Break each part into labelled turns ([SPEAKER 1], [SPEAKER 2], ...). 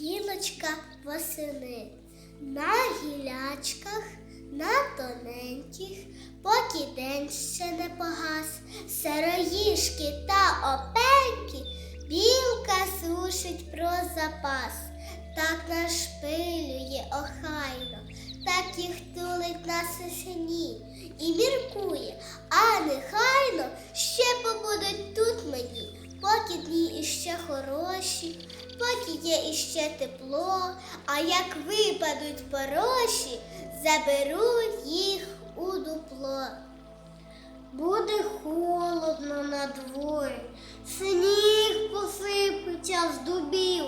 [SPEAKER 1] білочка восени. На гілячках, на тоненьких, поки день ще не погас, сироїшки та опеньки, білка сушить про запас, так нашпилює охайно, так їх тулить на сосені. І міркує, а нехайно іще тепло, а як випадуть пороші, заберу їх у дупло. Буде холодно на дворі, сніг посипеться з дубів.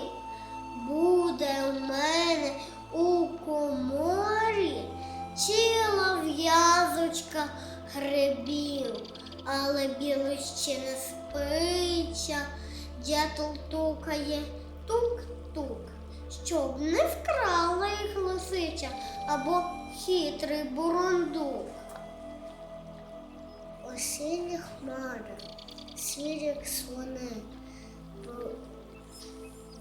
[SPEAKER 1] Буде у мене у коморі ціла в'язочка грибів, але білий ще не спиться, дятел тукає тук-тук, щоб не вкрала їх лисича або хитрий бурундук. Осінні хмари, сірі як слони,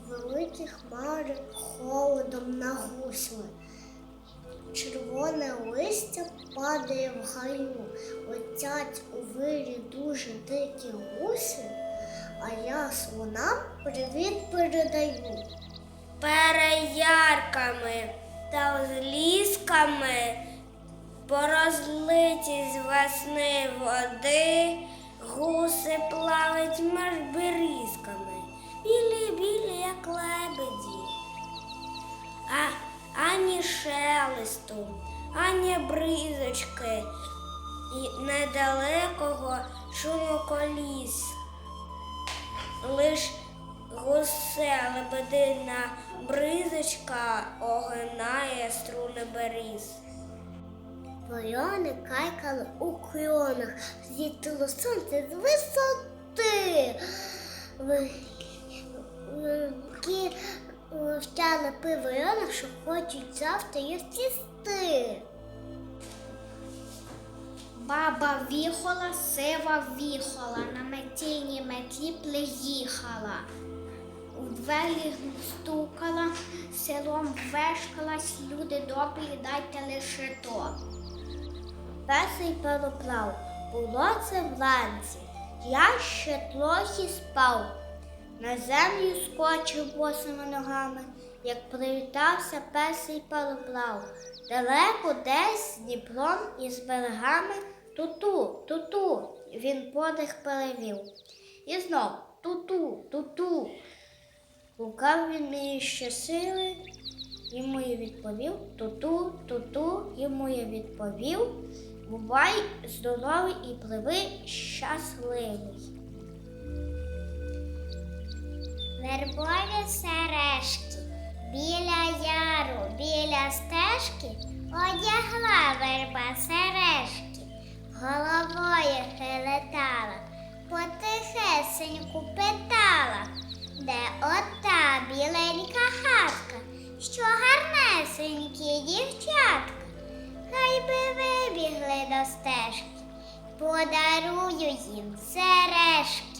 [SPEAKER 1] великі хмари холодом нагусли. Червоне листя падає в гаю, летять у вирі дуже дикі гуси, а я слонам привіт передаю.
[SPEAKER 2] переярками та узлісками, по розлиті з весни води, гуси плавать між берізками, білі, білі, як лебеді. А ані шелесту, ані бризочки і недалекого шуму коліс. Лиш гусе лебедина бризочка огинає струни беріз.
[SPEAKER 1] Ворони кайкали у кльонах, світило сонце з висоти. Ви- Які втяли що хочуть завтра їх з'їсти. Баба віхола, сива віхола, на метійній метлі приїхала. У двері стукала, селом вешкалась, люди добрі, дайте лише то. Перший пароплав, було це вранці. Я ще трохи спав. На землю скочив босими ногами, як привітався перший пароплав. Далеко десь з Дніпром і з берегами туту, туту. Він подих перевів. І знов туту, туту. Гукав він мені ще сили, йому я відповів, туту, туту, йому я відповів. Бувай здоровий і пливи щасливий. Вербові сережки, біля яру, біля стежки одягла верба сережки, головою хилетала, потихесеньку питала, де ота біленька хатка, що гарнесенькі дівчатка. Хай би вибігли до стежки, подарую їм сережки.